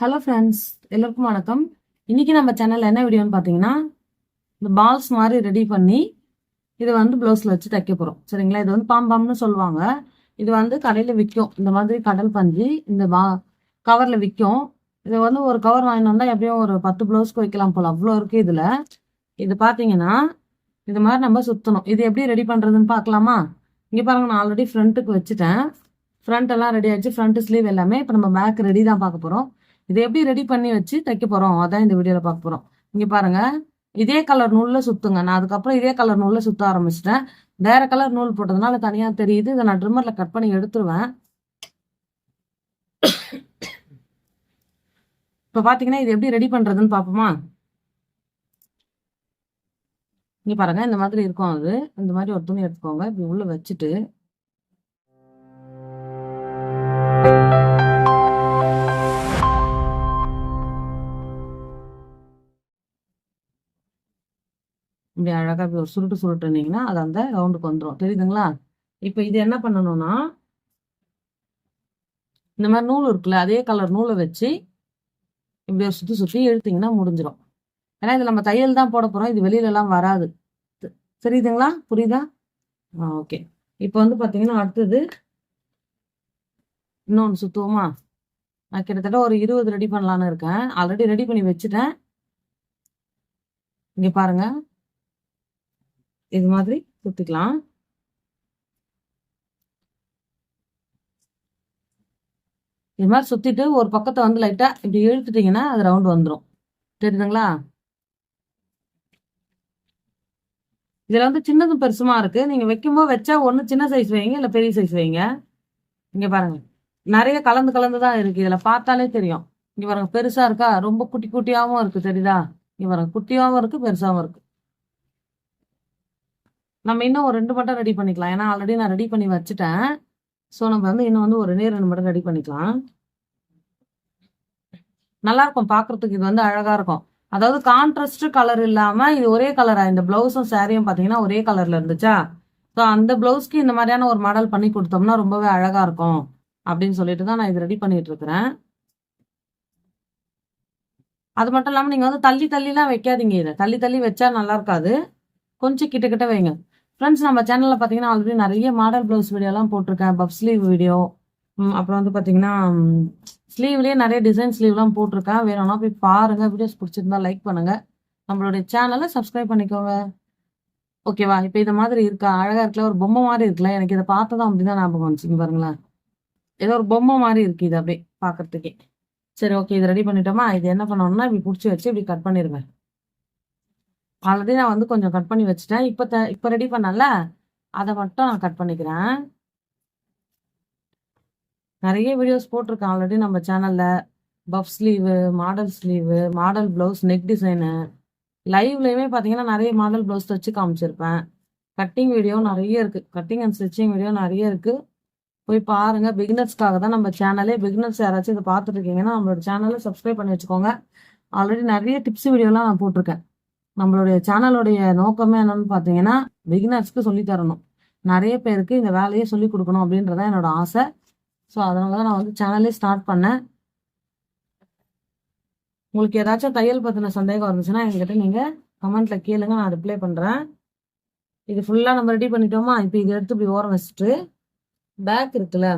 Hello friends எல்லோருக்கும் வணக்கம். இன்றைக்கி நம்ம சேனலில் என்ன வீடியோன்னு பார்த்தீங்கன்னா இந்த பால்ஸ் மாதிரி ரெடி பண்ணி இதை வந்து ப்ளவுஸில் வச்சு தைக்க போகிறோம் சரிங்களா? இது வந்து பாம்பாம்னு சொல்லுவாங்க. இது வந்து கடையில் விற்கும். இந்த மாதிரி கடல் பஞ்சு இந்த பா கவரில் விற்கும். இது வந்து ஒரு கவர் வாங்கிட்டு வந்தால் எப்படியும் ஒரு பத்து ப்ளவுஸ்க்கு வைக்கலாம் போல். அவ்வளோ இருக்குது இதில். இது பார்த்தீங்கன்னா இது மாதிரி நம்ம சுற்றணும் இது எப்படி ரெடி பண்ணுறதுன்னு பார்க்கலாமா? இங்கே பாருங்கள் நான் ஆல்ரெடி ஃப்ரண்ட்டுக்கு வச்சுட்டேன். ஃப்ரண்ட் எல்லாம் ரெடி ஆச்சு ஃப்ரண்ட் ஸ்லீவ் எல்லாமே இப்போ நம்ம பேக் ரெடி தான் பார்க்க போகிறோம் இதை எப்படி ரெடி பண்ணி வச்சு தைக்க போகிறோம் அதான் இந்த வீடியோவில் பார்க்க போகிறோம் இங்கே பாருங்க. இதே கலர் நூலில் சுற்றுங்க நான் அதுக்கப்புறம் இதே கலர் நூலில் சுற்ற ஆரம்பிச்சிட்டேன். வேற கலர் நூல் போட்டதுனால தனியாக தெரியுது. இதை நான் ட்ரிம்மரில் கட் பண்ணி எடுத்துருவேன். இப்போ பார்த்தீங்கன்னா இது எப்படி ரெடி பண்ணுறதுன்னு பார்ப்போமா? இங்கே பாருங்க. இந்த மாதிரி இருக்கும் அது. இந்த மாதிரி ஒரு துணி எடுத்துக்கோங்க. இப்படி உள்ள வச்சுட்டு இப்படி அழகாக இப்படி ஒரு சுருட்டு சுருட்டுனீங்கன்னா அது அந்த ரவுண்டுக்கு வந்துடும் தெரியுதுங்களா? இப்போ இது என்ன பண்ணணும்னா இந்த மாதிரி நூல் இருக்குல்ல அதே கலர் நூலை வச்சு இப்படி ஒரு சுற்றி சுற்றி இழுத்திங்கன்னா முடிஞ்சிடும் ஏன்னா இது நம்ம தையல் தான் போட போகிறோம் இது வெளியிலலாம் வராது. தெரியுதுங்களா? புரியுதா? ஆ ஓகே. இப்போ வந்து பார்த்தீங்கன்னா அடுத்தது இன்னொன்று சுற்றுவோமா நான் கிட்டத்தட்ட ஒரு இருபது ரெடி பண்ணலான்னு இருக்கேன். ஆல்ரெடி ரெடி பண்ணி வச்சுட்டேன். இங்கே பாருங்கள் இது மாதிரி சுற்றிக்கலாம் இது மாதிரி சுற்றிட்டு ஒரு பக்கத்தை வந்து லைட்டாக இப்படி இழுத்துட்டீங்கன்னா அது ரவுண்ட் வந்துடும் தெரியுதுங்களா? இதில் வந்து சின்னதும் பெருசுமா இருக்கு. நீங்கள் வைக்கும்போது வச்சா ஒன்று சின்ன சைஸ் வைங்க இல்லை பெரிய சைஸ் வைங்க. இங்கே பாருங்க. நிறைய கலந்து கலந்து தான் இருக்கு. இதில் பார்த்தாலே தெரியும். இங்கே பாருங்க பெருசா இருக்கா? ரொம்ப குட்டி குட்டியாகவும் இருக்கு. தெரியுதா? இங்கே பாருங்க குட்டியாகவும் இருக்கு பெருசாகவும் இருக்கு. நம்ம இன்னும் ஒரு ரெண்டு மட்டும் ரெடி பண்ணிக்கலாம். ஏன்னா ஆல்ரெடி நான் ரெடி பண்ணி வச்சுட்டேன். ஸோ நம்ம வந்து இன்னும் வந்து ஒரு ரெண்டே ரெண்டு மட்டும் ரெடி பண்ணிக்கலாம். நல்லா இருக்கும் பார்க்கறதுக்கு இது வந்து அழகா இருக்கும். அதாவது கான்ட்ராஸ்ட் கலர் இல்லாம இது ஒரே கலரா இந்த பிளவுஸும் சாரியும் பாத்தீங்கன்னா ஒரே கலர்ல இருந்துச்சா? ஸோ அந்த பிளவுஸ்க்கு இந்த மாதிரியான ஒரு மாடல் பண்ணி கொடுத்தோம்னா ரொம்பவே அழகா இருக்கும். அப்படின்னு சொல்லிட்டு தான் நான் இது ரெடி பண்ணிட்டு இருக்கிறேன். அது மட்டும் இல்லாம நீங்க வந்து தள்ளி தள்ளிலாம் வைக்காதீங்க இதை. தள்ளி தள்ளி வச்சா நல்லா இருக்காது. கொஞ்சம் கிட்ட கிட்ட வைங்க. ஃப்ரெண்ட்ஸ் நம்ம சேனலில் பார்த்தீங்கன்னா ஆல்ரெடி நிறைய மாடல் ப்ளவுஸ் வீடியோலாம் போட்டிருக்கேன். பப் ஸ்லீவ் வீடியோ அப்புறம் வந்து பார்த்தீங்கன்னா ஸ்லீவ்லேயே நிறைய டிசைன் ஸ்லீவ்லாம் போட்டிருக்கேன். வேணும்னா போய் பாருங்கள் வீடியோஸ் பிடிச்சிருந்தா லைக் பண்ணுங்கள் நம்மளுடைய சேனலை சப்ஸ்கிரைப் பண்ணிக்கோங்க. ஓகேவா இப்போ இந்த மாதிரி இருக்கா? அழகாக இருக்கல ஒரு பொம்மை மாதிரி இருக்குல்ல? எனக்கு இதை பார்த்ததும் அப்படிதான் ஞாபகம் வந்துச்சுங்க பாருங்களேன். ஏதோ ஒரு பொம்மை மாதிரி இருக்கு இது அப்படியே பார்க்கறதுக்கே. சரி ஓகே இது ரெடி பண்ணிட்டோமா? இது என்ன பண்ணணும்னா இப்படி பிடிச்சி வச்சு இப்படி கட் பண்ணிடுவேன் ஆல்ரெடி நான் வந்து கொஞ்சம் கட் பண்ணி வச்சுட்டேன். இப்போ த இப்போ ரெடி பண்ணல அதை மட்டும் நான் கட் பண்ணிக்கிறேன். நிறைய வீடியோஸ் போட்டிருக்கேன் ஆல்ரெடி நம்ம சேனலில் puff sleeve model sleeve model blouse neck design லைவ்லேயுமே பார்த்தீங்கன்னா நிறைய மாடல் ப்ளவுஸ் தச்சு காமிச்சிருப்பேன். கட்டிங் வீடியோ நிறைய இருக்குது கட்டிங் அண்ட் ஸ்டிச்சிங் வீடியோ நிறைய இருக்குது போய் பாருங்கள் பிகினர்ஸ்க்காக தான் நம்ம சேனலே பிகினர்ஸ் யாராச்சும் இதை பார்த்துட்டு இருக்கீங்கன்னா நம்மளோட சேனலை சப்ஸ்கிரைப் பண்ணி வச்சுக்கோங்க. ஆல்ரெடி நிறைய டிப்ஸ் வீடியோலாம் நான் போட்டிருக்கேன். நம்மளுடைய சேனலுடைய நோக்கமே என்னன்னு பார்த்தீங்கன்னா பிகினர்ஸ்க்கு சொல்லி தரணும். நிறைய பேருக்கு இந்த வேலையை சொல்லி கொடுக்கணும் அப்படின்றதான் என்னோட ஆசை. ஸோ அதனால தான் நான் வந்து சேனலே ஸ்டார்ட் பண்ணேன். உங்களுக்கு ஏதாச்சும் தையல் பற்றின சந்தேகம் இருந்துச்சுன்னா என்கிட்ட நீங்கள் கமெண்ட்டில் கேளுங்க. நான் ரிப்ளை பண்ணுறேன் இது ஃபுல்லாக நம்ம ரெடி பண்ணிட்டோமா? இப்போ இதை எடுத்து இப்படி ஓரம் வச்சுட்டு பேக் இருக்குல்ல?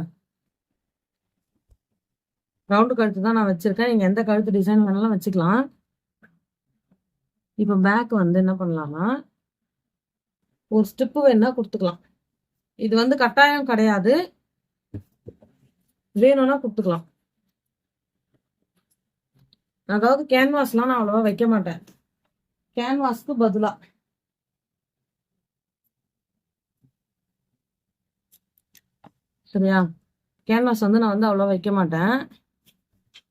ரவுண்டு கழுத்து தான் நான் வச்சுருக்கேன். நீங்கள் எந்த கழுத்து டிசைன் வேணாலும் வச்சுக்கலாம். இப்போ பேக் வந்து என்ன பண்ணலாம்னா ஒரு ஸ்டிப்பு வேணா கொடுத்துக்கலாம். இது வந்து கட்டாயம் கிடையாது. வேணும்னா கொடுத்துக்கலாம். அதாவது கேன்வாஸ்லாம் நான் அவ்வளவா வைக்க மாட்டேன். கேன்வாஸ்க்கு பதிலாக சரியா? கேன்வாஸ் வந்து நான் வந்து அவ்வளோ வைக்க மாட்டேன்.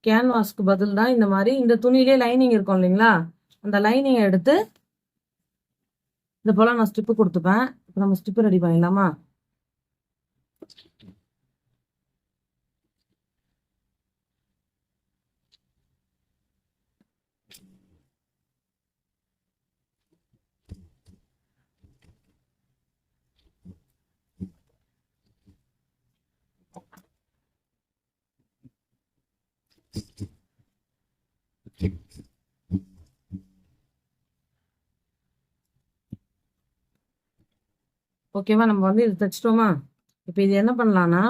கேன்வாஸ்க்கு பதில் தான் இந்த மாதிரி இந்த துணியிலே லைனிங் இருக்கும் இல்லைங்களா? அந்த லைனிங்கை எடுத்து இது போல் நான் ஸ்டிப்பு கொடுத்துப்பேன். இப்போ நம்ம ஸ்டிப்பு ரெடி பண்ணிடலாமா? ஓகேவா? நம்ம வந்து இது தைச்சிட்டோமா? இப்போ இது என்ன பண்ணலாம்னா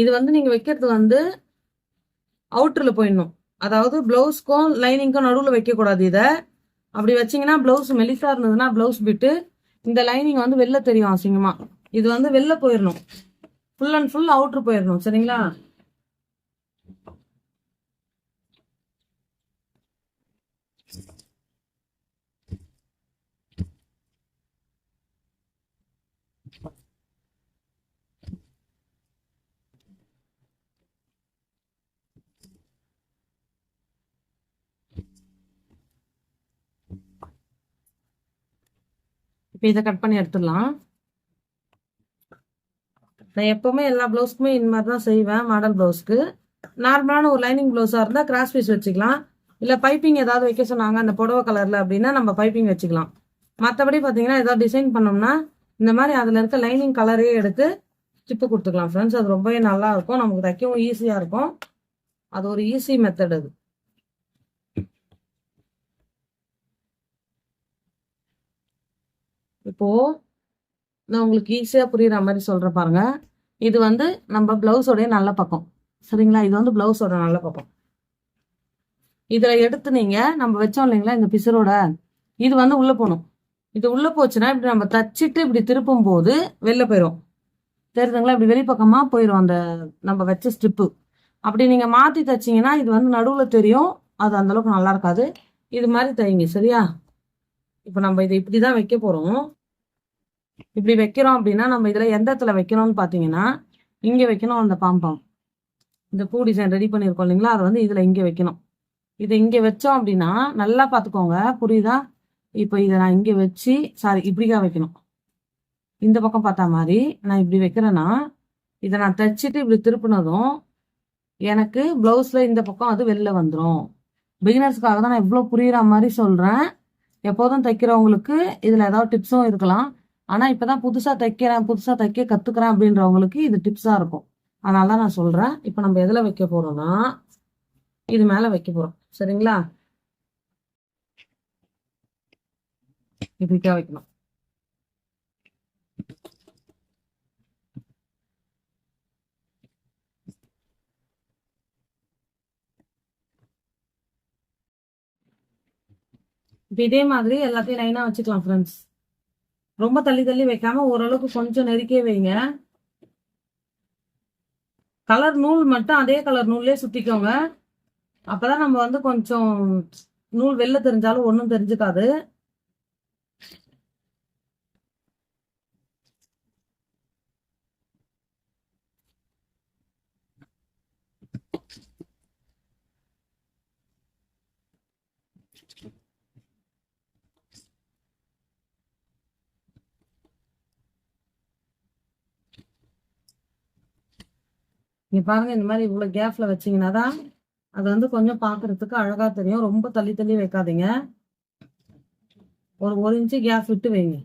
இது வந்து நீங்க வைக்கிறது வந்து அவுட்டர்ல போயிடணும். அதாவது பிளவுஸ்க்கும் லைனிங்க்கும் நடுவில் வைக்கக்கூடாது இதை. அப்படி வச்சிங்கன்னா பிளவுஸ் மெலிசா இருந்ததுன்னா பிளவுஸ் பிட்டு இந்த லைனிங் வந்து வெளில தெரியும் அசிங்கமா. இது வந்து வெளில போயிடணும். ஃபுல் அண்ட் ஃபுல் அவுட்ரு போயிடணும். சரிங்களா? இப்போ இதை கட் பண்ணி எடுத்துடலாம். நான் எப்போவுமே எல்லா ப்ளவுஸ்க்குமே இந்த மாதிரி தான் செய்வேன் மாடல் ப்ளவுஸ்க்கு நார்மலான ஒரு லைனிங் ப்ளவுஸாக இருந்தால் கிராஸ் பீஸ் வச்சுக்கலாம். இல்லை பைப்பிங் ஏதாவது வைக்க சொன்னாங்க அந்த புடவை கலரில் அப்படின்னா நம்ம பைப்பிங் வச்சுக்கலாம். மற்றபடி பார்த்தீங்கன்னா ஏதாவது டிசைன் பண்ணோம்னா இந்த மாதிரி அதில் இருக்க லைனிங் கலரே எடுத்து ஸ்டிப்பு கொடுத்துக்கலாம் ஃப்ரெண்ட்ஸ் அது ரொம்பவே நல்லா இருக்கும். நமக்கு தைக்கவும் ஈஸியாக இருக்கும். அது ஒரு ஈஸி மெத்தட் அது. இப்போ நான் உங்களுக்கு ஈஸியாக புரியுற மாதிரி சொல்கிறேன் பாருங்க. இது வந்து நம்ம பிளவுஸோடைய நல்ல பக்கம். சரிங்களா? இது வந்து பிளவுஸோட நல்ல பக்கம். இதில் எடுத்து நீங்கள் நம்ம வச்சோம் இல்லைங்களா இந்த பிசரோட இது வந்து உள்ளே போகணும். இது உள்ளே போச்சுன்னா இப்படி நம்ம தச்சிட்டு இப்படி திருப்பும் போது வெளில போயிடும் தெரியுதுங்களா? இப்படி வெளிப்பக்கமாக போயிடும் அந்த நம்ம வச்ச ஸ்ட்ரிப்பு அப்படி நீங்கள் மாற்றி தைச்சிங்கன்னா இது வந்து நடுவில் தெரியும். அது அந்தளவுக்கு நல்லா இருக்காது. இது மாதிரி தைங்க சரியா? இப்போ நம்ம இதை இப்படி தான் வைக்க போகிறோம் இப்படி வைக்கிறோம் அப்படின்னா நம்ம இதில் எந்த இடத்துல வைக்கணும்னு பார்த்தீங்கன்னா இங்கே வைக்கணும் அந்த பாம்பாம் இந்த பூ டிசைன் ரெடி பண்ணியிருக்கோம் இல்லைங்களா? அதை வந்து இதில் இங்கே வைக்கணும். இதை இங்கே வச்சோம் அப்படின்னா நல்லா பார்த்துக்கோங்க புரியுதா? இப்போ இதை நான் இங்கே வச்சு சாரி இப்படிதான் வைக்கணும். இந்த பக்கம் பார்த்தா மாதிரி நான் இப்படி வைக்கிறேன்னா இதை நான் தைச்சிட்டு இப்படி திருப்பினதும் எனக்கு ப்ளவுஸில் இந்த பக்கம் அது வெளில வந்துடும் பிகினர்ஸ்க்காக தான் நான் இவ்வளோ புரியுற மாதிரி சொல்கிறேன் எப்போதும் தைக்கிறவங்களுக்கு இதில் ஏதாவது டிப்ஸும் இருக்கலாம். ஆனால் இப்போ தான் புதுசாக தைக்கிறேன் புதுசாக தைக்க கற்றுக்குறேன் அப்படின்றவங்களுக்கு இது டிப்ஸாக இருக்கும். அதனால தான் நான் சொல்கிறேன் இப்போ நம்ம எதில் வைக்க போகிறோம்னா இது மேலே வைக்க போகிறோம் சரிங்களா? இப்படிக்கா வைக்கணும். இதே மாதிரி எல்லாத்தையும் லைனாக வச்சுக்கலாம் ஃப்ரெண்ட்ஸ் ரொம்ப தள்ளி தள்ளி வைக்காம ஓரளவுக்கு கொஞ்சம் நெருக்கியே வைங்க. கலர் நூல் மட்டும் அதே கலர் நூல்லே சுத்திக்கோங்க. அப்பதான் நம்ம வந்து கொஞ்சம் நூல் வெளில தெரிஞ்சாலும் ஒன்றும் தெரிஞ்சுக்காது. நீங்கள் பாருங்க இந்த மாதிரி இவ்வளவு கேப்ல வச்சீங்கன்னா தான் அது வந்து கொஞ்சம் பாக்குறதுக்கு அழகா தெரியும். ரொம்ப தள்ளி தள்ளி வைக்காதீங்க. ஒரு ஒரு இன்ச்சு கேப் விட்டு வைங்க.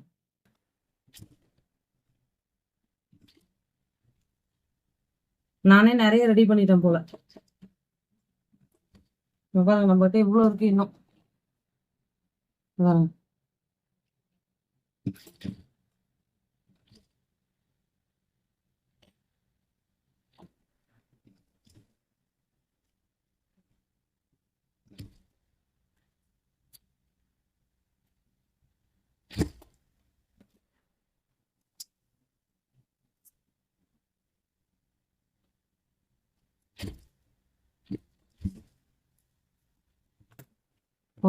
நானே நிறைய ரெடி பண்ணிட்டேன் போல. பாருங்க நம்மகிட்ட இவ்வளவு இருக்கு இன்னும். பாருங்க.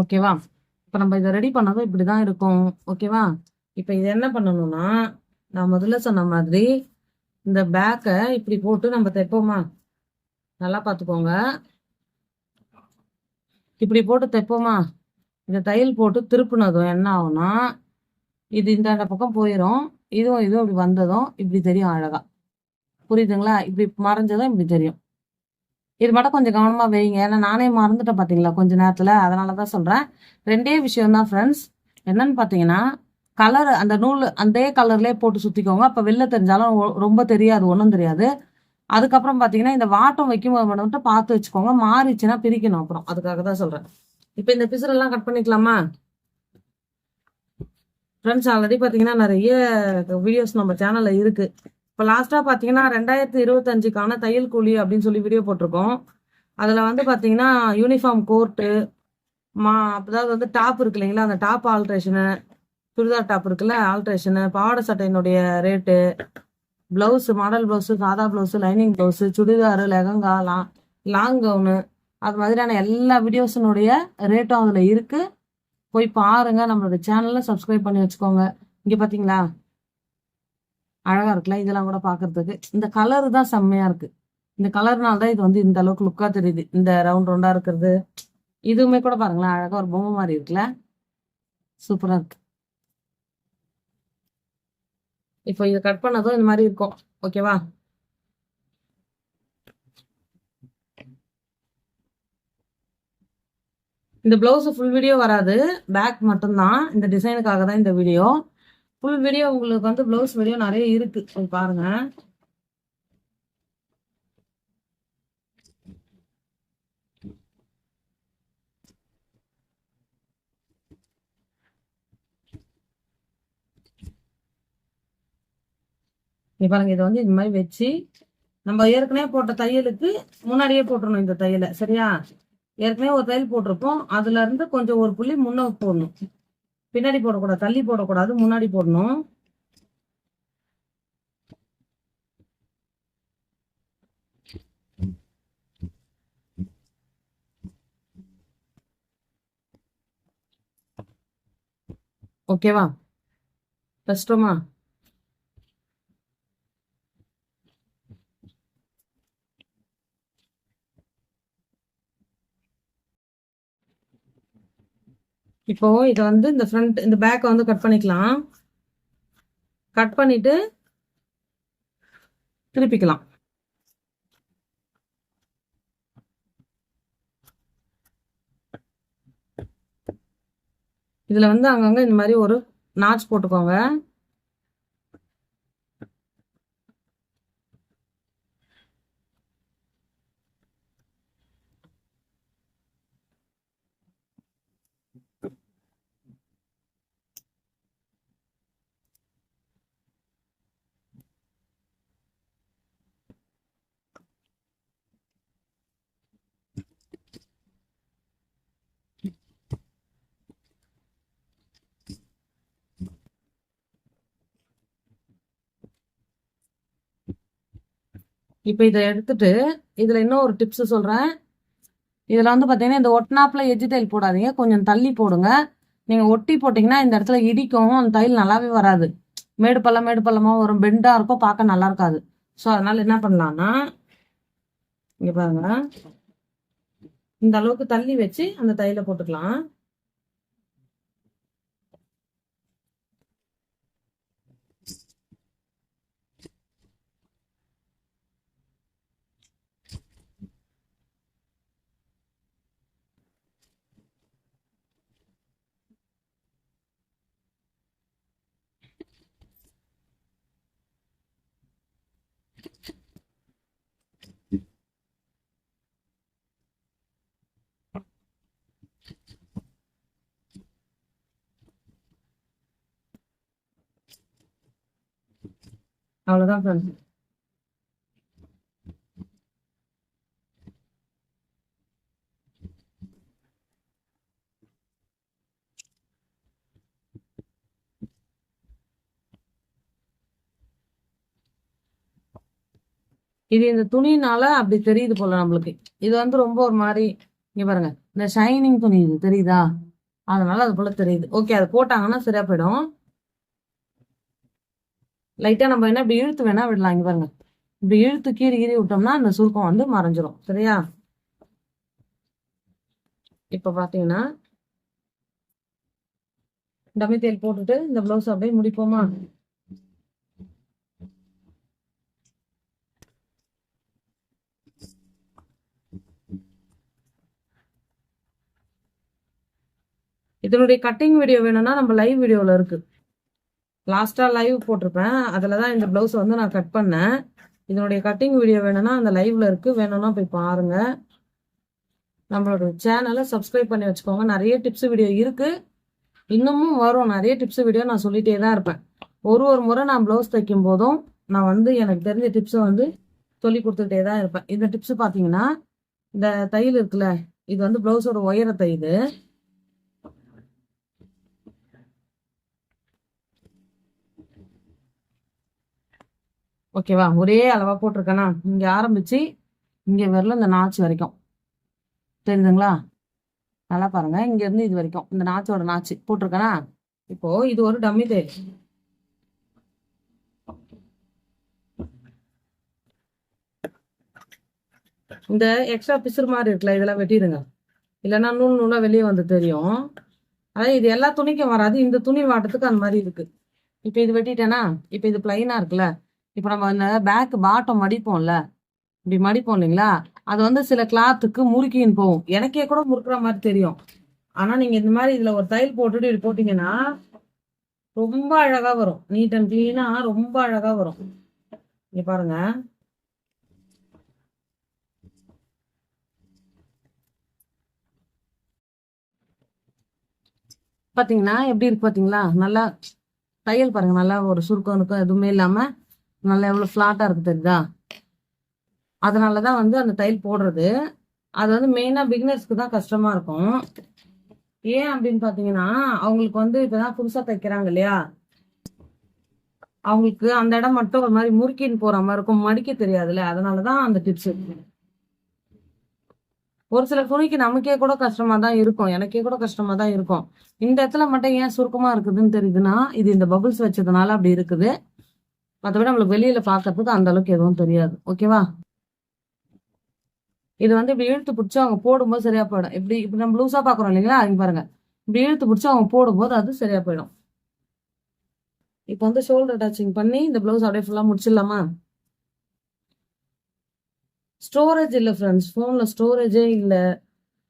ஓகேவா? இப்போ நம்ம இதை ரெடி பண்ணதும் இப்படி தான் இருக்கும். ஓகேவா? இப்போ இது என்ன பண்ணணும்னா நான் முதல்ல சொன்ன மாதிரி இந்த பேக்கை இப்படி போட்டு நம்ம தைப்போமா? நல்லா பார்த்துக்கோங்க. இப்படி போட்டு தைப்போமா? இந்த தையல் போட்டு திருப்பினதும் என்ன ஆகும்னா இது இந்த பக்கம் போயிடும் இதுவும் இதுவும் இப்படி வந்ததும் இப்படி தெரியும் அழகா. புரியுதுங்களா? இப்படி மறைஞ்சதும் இப்படி தெரியும். இது மட்டும் கொஞ்சம் கவனமாக வைங்க. ஏன்னா நானே மறந்துட்டேன் பார்த்தீங்களா கொஞ்ச அதனால் தான் சொல்கிறேன் ரெண்டே விஷயம் தான் ஃப்ரெண்ட்ஸ் என்னன்னு பார்த்தீங்கன்னா கலர் அந்த நூல் அதே கலர்லேயே போட்டு சுற்றிக்கோங்க அப்போ வெளில தெரிஞ்சாலும் ரொம்ப தெரியாது ஒன்றும் தெரியாது. அதுக்கப்புறம் பார்த்தீங்கன்னா இந்த வாட்டம் வைக்கும்போது மட்டும் பார்த்து வச்சுக்கோங்க. மாறிச்சுன்னா பிரிக்கணும் அப்புறம். அதுக்காக தான் சொல்கிறேன் இப்போ இந்த பிசுரெல்லாம் கட் பண்ணிக்கலாமா? ஃப்ரெண்ட்ஸ் ஆல்ரெடி பார்த்தீங்கன்னா நிறைய வீடியோஸ் நம்ம சேனலில் இருக்குது இப்போ லாஸ்ட்டாக பார்த்தீங்கன்னா ரெண்டாயிரத்தி இருபத்தஞ்சுக்கான தையல் கூலி அப்படின்னு சொல்லி வீடியோ போட்டிருக்கோம். அதில் வந்து பார்த்தீங்கன்னா யூனிஃபார்ம் கோர்ட்டு மா அதாவது வந்து டாப் இருக்கு இல்லைங்களா? அந்த டாப் ஆல்ட்ரேஷனு சுடிதார் டாப் இருக்குல்ல ஆல்ட்ரேஷனு பாவாடை சட்டையினுடைய ரேட்டு ப்ளவுஸு மாடல் ப்ளவுஸு சாதா blouse lining blouse churidar lehenga லா லாங் கவுனு அது மாதிரியான எல்லா வீடியோஸினுடைய ரேட்டும் அதில் இருக்குது போய் பாருங்க நம்மளோட சேனலில் சப்ஸ்கிரைப் பண்ணி வச்சுக்கோங்க. இங்கே பார்த்தீங்களா அழகா இருக்குல்ல இதெல்லாம் கூட பாக்குறதுக்கு. இந்த கலர் தான் செம்மையா இருக்கு. இந்த கலர்னால தான் இது வந்து இந்த அளவுக்கு லுக்கா தெரியுது. இந்த ரவுண்ட் ரவுண்டா இருக்கிறது. இதுவுமே கூட பாருங்களேன் அழகா ஒரு பொம்மை மாதிரி இருக்குல்ல. சூப்பரா இருக்கு. இப்போ இதை கட் பண்ணதும் இந்த மாதிரி இருக்கும். ஓகேவா இந்த பிளவுஸ் ஃபுல் வீடியோ வராது. பேக் மட்டும்தான். இந்த டிசைனுக்காக தான் இந்த வீடியோ ஃபுல் வீடியோ உங்களுக்கு வந்து ப்ளவுஸ் வீடியோ நிறைய இருக்கு. பாருங்க. நீ பாருங்க இதை வந்து இந்த மாதிரி வச்சு நம்ம ஏற்கனவே போட்ட தையலுக்கு முன்னாடியே போட்டுடணும் இந்த தையலை சரியா? ஏற்கனவே ஒரு தையல் போட்டிருப்போம். அதுல இருந்து கொஞ்சம் ஒரு புள்ளி முன்ன போடணும். பின்னாடி போடக்கூடாது தள்ளி போடக்கூடாது முன்னாடி போடணும். ஓகேவா? கஷ்டமா இப்போ இதை வந்து இந்த ஃப்ரண்ட் இந்த பேக்கை வந்து கட் பண்ணிக்கலாம். கட் பண்ணிட்டு திருப்பிக்கலாம். இதுல வந்து அங்கங்க இந்த மாதிரி ஒரு நாச் போட்டுக்கோங்க. இப்போ இதை எடுத்துட்டு இதில் இன்னும் ஒரு டிப்ஸ் சொல்கிறேன் இதில் வந்து பார்த்தீங்கன்னா இந்த ஒட்டினாப்பில் எஜ்ஜு தையல் போடாதீங்க. கொஞ்சம் தள்ளி போடுங்க. நீங்கள் ஒட்டி போட்டிங்கன்னா இந்த இடத்துல இடிக்கும். அந்த தையல் நல்லாவே வராது. மேடு பள்ளம் மேடு பள்ளமாக வரும். பெண்டாக இருக்கும். பார்க்க நல்லா இருக்காது. ஸோ அதனால் என்ன பண்ணலாம்னா இங்கே பாருங்க. இந்த அளவுக்கு தள்ளி வச்சு அந்த தையலை போட்டுக்கலாம். அவ்வளவுதான் ஃப்ரெண்ட்ஸ் இது இந்த துணினால அப்படி தெரியுது போல நம்மளுக்கு. இது வந்து ரொம்ப ஒரு மாதிரி இங்க பாருங்க இந்த ஷைனிங் துணி இது தெரியுதா? அதனால அது போல தெரியுது. ஓகே அது போட்டாங்கன்னா சரியா போயிடும் லைட்டாக நம்ம என்ன இப்படி இழுத்து வேணால் விடலாம் இங்கே பாருங்க. இப்படி இழுத்து கீறி கீறி விட்டோம்னா அந்த சுருக்கம் வந்து மறைஞ்சிரும். சரியா? இப்போ பார்த்தீங்கன்னா டம்மி தேல் போட்டுட்டு இந்த ப்ளவுஸ் அப்படியே முடிப்போமா? இதனுடைய கட்டிங் வீடியோ வேணும்னா நம்ம லைவ் வீடியோவில் இருக்குது லாஸ்ட்டாக லைவ் போட்டிருப்பேன். அதில் தான் இந்த ப்ளவுஸ் வந்து நான் கட் பண்ணேன். இதனுடைய கட்டிங் வீடியோ வேணும்னா அந்த லைவ்ல இருக்கு. வேணும்னா போய் பாருங்க. நம்மளோட சேனலை சப்ஸ்கிரைப் பண்ணி வச்சுக்கோங்க. நிறைய டிப்ஸ் வீடியோ இருக்கு. இன்னமும் வரும். நிறைய டிப்ஸ் வீடியோ நான் சொல்லிட்டே தான் இருப்பேன். ஒரு ஒரு முறை நான் ப்ளவுஸ் தைக்கும் போதும் நான் வந்து எனக்கு தெரிஞ்ச டிப்ஸை வந்து சொல்லி கொடுத்துக்கிட்டே தான் இருப்பேன். இந்த டிப்ஸ் பார்த்தீங்கன்னா இந்த தையல் இருக்குல்ல இது வந்து ப்ளவுஸோட உயர தையல் ஓகேவா? ஒரே அளவா போட்டிருக்கேனா? இங்க ஆரம்பிச்சு இங்க வரல இந்த நாச்சு வரைக்கும். தெரியுதுங்களா நல்லா பாருங்க. இங்க இருந்து இது வரைக்கும். இந்த நாச்சோட நாச்சு. போட்டிருக்கேனா? இப்போ இது ஒரு டம்மி தையல் இந்த எக்ஸ்ட்ரா பிசுறு மாதிரி இருக்குல்ல இதெல்லாம் வெட்டிடுங்க. இல்லைன்னா நூல் நூலாக வெளியே வந்து தெரியும். அதான் இது எல்லா துணிக்கும் வராது. இந்த துணி வாட்டத்துக்கு அந்த மாதிரி இருக்கு. இப்போ இது வெட்டிட்டேனா? இப்போ இது பிளைனாக இருக்குல்ல? இப்போ நம்ம இந்த பேக் பாட்டம் மடிப்போம்ல? இப்படி மடிப்போம் இல்லைங்களா? அது வந்து சில கிளாத்துக்கு முறுக்கின்னு போகும். எனக்கே கூட முறுக்குற மாதிரி தெரியும். ஆனா நீங்க இந்த மாதிரி இதுல ஒரு தையல் போட்டுட்டு இப்படி போட்டீங்கன்னா ரொம்ப அழகா வரும். நீட் அண்ட் கிளீனா ரொம்ப அழகா வரும். இங்க பாருங்க. பாத்தீங்கன்னா எப்படி இருக்கு பாத்தீங்களா? நல்லா தையல் பாருங்க. நல்லா ஒரு சுருக்கம் இருக்கும். எதுவுமே இல்லாம நல்லா எவ்வளவு ஃபிளாட்டா இருக்கு தெரியுதா? அதனாலதான் வந்து அந்த டைல் போடுறது. அது வந்து மெயினா பிகினர்ஸ்க்கு தான் கஷ்டமா இருக்கும். ஏன் அப்படின்னு பாத்தீங்கன்னா அவங்களுக்கு வந்து இப்பதான் புதுசா தைக்கிறாங்க இல்லையா? அவங்களுக்கு அந்த இடம் மட்டும் ஒரு மாதிரி முறுக்கின்னு போற மாதிரி இருக்கும். மடிக்க தெரியாதுல்ல. அதனாலதான் அந்த டிப்ஸ் ஒரு சில துணிக்கு நமக்கே கூட கஷ்டமா தான் இருக்கும். எனக்கே கூட கஷ்டமா தான் இருக்கும். இந்த இடத்துல மட்டும் ஏன் சுருக்கமா இருக்குதுன்னு தெரியுதுன்னா இது இந்த பபுள்ஸ் வச்சதுனால அப்படி இருக்குது. மற்றபடி நம்மளுக்கு வெளியில பாக்குறதுக்கு அந்த அளவுக்கு எதுவும் தெரியாது. ஓகேவா இது வந்து இப்படி இழுத்து பிடிச்சி அவங்க போடும்போது சரியா போயிடும். இப்படி இப்படி நம்ம லூஸா பாக்குறோம் இல்லைங்களா? அங்க பாருங்க. இப்படி இழுத்து பிடிச்சி அவங்க போடும்போது அது சரியா போயிடும். இப்போ வந்து ஷோல்டர் அட்டாச்சிங் பண்ணி இந்த ப்ளவுஸ் அப்படியே ஃபுல்லா முடிச்சிடலாமா? ஸ்டோரேஜ் இல்லை ஃப்ரெண்ட்ஸ் ஃபோனில் ஸ்டோரேஜே இல்லை.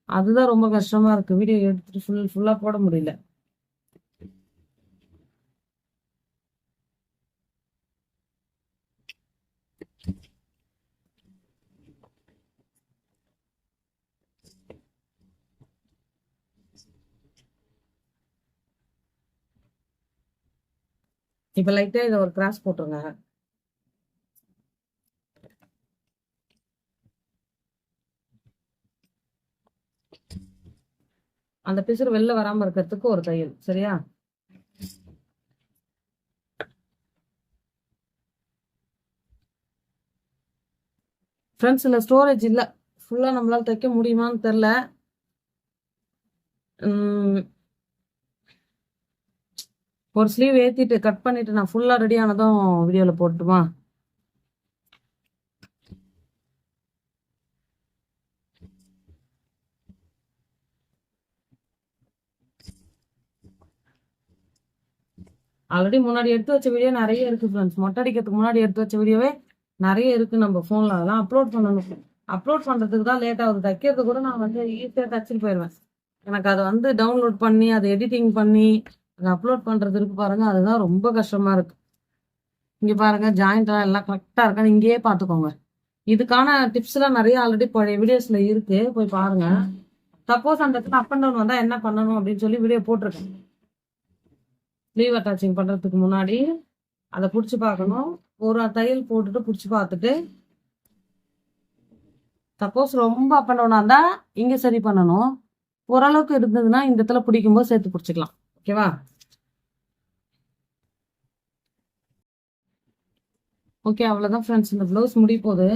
அதுதான் ரொம்ப கஷ்டமா இருக்கு. வீடியோ எடுத்துட்டு ஃபுல் ஃபுல்லா போட முடியல. இப்ப லைட்டா இதை ஒரு கிராஸ் போட்டுருங்க. அந்த பிசுறு வெளில வராம இருக்கிறதுக்கு ஒரு தையல் சரியா? ஃப்ரெண்ட்ஸ் இல்லை ஸ்டோரேஜ் இல்லை. ஃபுல்லாக நம்மளால தைக்க முடியுமான்னு தெரில ஒரு ஸ்லீவ் ஏற்றிட்டு கட் பண்ணிட்டு நான் ஃபுல்லாக ரெடி ஆனதும் வீடியோவில் போட்டுமா ஆல்ரெடி முன்னாடி எடுத்து வச்ச வீடியோ நிறைய இருக்கு ஃப்ரெண்ட்ஸ் மொட்டை அடிக்கிறதுக்கு முன்னாடி எடுத்து வச்ச வீடியோவே நிறைய இருக்கு நம்ம ஃபோனில் அதெல்லாம் அப்லோட் பண்ணணும். அப்லோட் பண்ணுறதுக்கு தான் லேட் ஆகுது. தைக்கிறது கூட நான் வந்து ஈஸியாக தச்சுட்டு போயிடுவேன் எனக்கு அதை வந்து டவுன்லோட் பண்ணி அதை எடிட்டிங் பண்ணி அதை அப்லோட் பண்ணுறதுக்கு பாருங்கள் அதுதான் ரொம்ப கஷ்டமாக இருக்குது இங்கே பாருங்க ஜாயிண்ட்லாம் எல்லாம் கரெக்டாக இருக்கான்னு இங்கேயே பார்த்துக்கோங்க. இதுக்கான டிப்ஸ்லாம் நிறைய ஆல்ரெடி பழைய வீடியோஸில் இருக்குது போய் பாருங்கள் சப்போஸ் அந்த இடத்துல அப் அண்ட் டவுன் வந்தால் என்ன பண்ணணும் அப்படின்னு சொல்லி வீடியோ போட்டிருக்கேன். லீவ் அட்டாச்சிங் பண்ணுறதுக்கு முன்னாடி அதை பிடிச்சி பார்க்கணும். ஒரு தையல் போட்டுட்டு பிடிச்சி பார்த்துட்டு சப்போஸ் ரொம்ப அப் அண்ட் டவுனாக இருந்தால் இங்கே சரி பண்ணணும். ஓரளவுக்கு இருந்ததுன்னா இந்த இடத்துல பிடிக்கும்போது சேர்த்து பிடிச்சிக்கலாம். ஓகேவா? ஓகே அவ்வளோதான் ஃப்ரெண்ட்ஸ் இந்த ப்ளவுஸ் முடிய போகுது.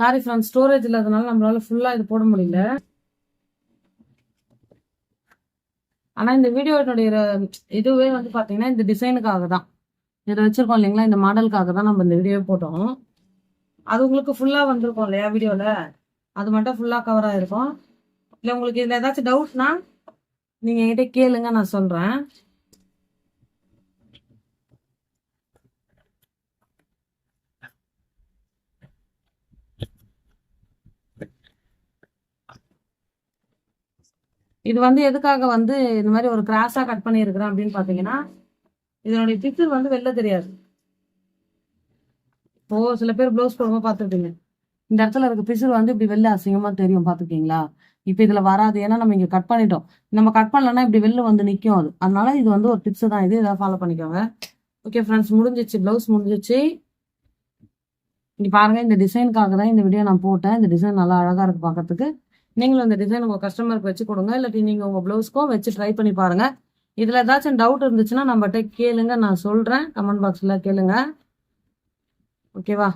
சாரி ஃப்ரெண்ட்ஸ் ஸ்டோரேஜ் இல்லாதனால நம்மளால ஃபுல்லாக இது போட முடியல. ஆனால் இந்த வீடியோனுடைய இதுவே வந்து பார்த்தீங்கன்னா இந்த டிசைனுக்காக தான். இதை வச்சிருக்கோம் இல்லைங்களா? இந்த மாடலுக்காக தான் நம்ம இந்த வீடியோ போட்டோம். அது உங்களுக்கு ஃபுல்லாக வந்திருக்கோம் இல்லையா வீடியோவில் அது மட்டும் ஃபுல்லாக கவர் ஆகிருக்கும் இல்லை உங்களுக்கு இதில் ஏதாச்சும் டவுட்னா நீங்கள் என்கிட்ட கேளுங்க நான் சொல்கிறேன் இது வந்து எதுக்காக வந்து இந்த மாதிரி ஒரு கிராஸாக கட் பண்ணியிருக்கிறேன் அப்படின்னு பார்த்தீங்கன்னா இதனுடைய பிக்சர் வந்து வெளில தெரியாது. இப்போ சில பேர் ப்ளவுஸ் போடும்போது பார்த்துருப்பீங்க. இந்த இடத்துல இருக்க பிசுறு வந்து இப்படி வெளில அசிங்கமாக தெரியும் பார்த்துருக்கீங்களா? இப்போ இதில் வராது. ஏன்னா நம்ம இங்கே கட் பண்ணிட்டோம். நம்ம கட் பண்ணலன்னா இப்படி வெளில வந்து நிற்கும் அது. அதனால இது வந்து ஒரு டிப்ஸ் தான் இது. இதை ஃபாலோ பண்ணிக்கோங்க. ஓகே ஃப்ரெண்ட்ஸ் முடிஞ்சிச்சு. ப்ளவுஸ் முடிஞ்சிச்சு. இங்கே பாருங்கள் இந்த டிசைனுக்காக தான் இந்த வீடியோ நான் போட்டேன். இந்த டிசைன் நல்லா அழகாக இருக்குது பார்க்கறதுக்கு நீங்களும் இந்த டிசைன் உங்கள் கஸ்டமருக்கு வச்சு கொடுங்க. இல்லாட்டி நீங்கள் உங்கள் ப்ளவுஸ்க்கும் வச்சு ட்ரை பண்ணி பாருங்கள் இதில் ஏதாச்சும் டவுட் இருந்துச்சுன்னா நம்மகிட்ட கேளுங்க. நான் சொல்கிறேன் கமெண்ட் பாக்ஸில் கேளுங்க. ஓகேவா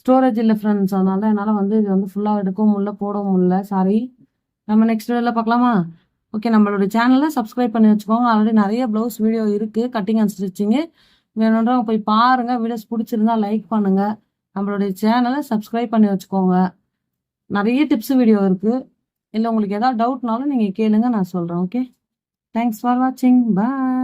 ஸ்டோரேஜ் இல்லை ஃப்ரெண்ட்ஸ் அதனால என்னால் வந்து இது வந்து ஃபுல்லாக எடுக்கவும் முடியல போடவும் முடியல. சாரி நம்ம நெக்ஸ்ட் வீடியோவில் பார்க்கலாமா? ஓகே நம்மளோட சேனலை சப்ஸ்கிரைப் பண்ணி வச்சுக்கோங்க. ஆல்ரெடி நிறைய ப்ளவுஸ் வீடியோ இருக்குது கட்டிங் அண்ட் ஸ்டிச்சிங்கு வேணுன்றவங்க போய் பாருங்கள் வீடியோஸ் பிடிச்சிருந்தா லைக் பண்ணுங்கள் நம்மளுடைய சேனலை சப்ஸ்கிரைப் பண்ணி வச்சுக்கோங்க. நிறைய டிப்ஸ் வீடியோ இருக்குது இல்லை உங்களுக்கு எதாவது டவுட்னாலும் நீங்கள் கேளுங்க நான் சொல்கிறேன் ஓகே தேங்க்ஸ் ஃபார் வாட்சிங் பாய்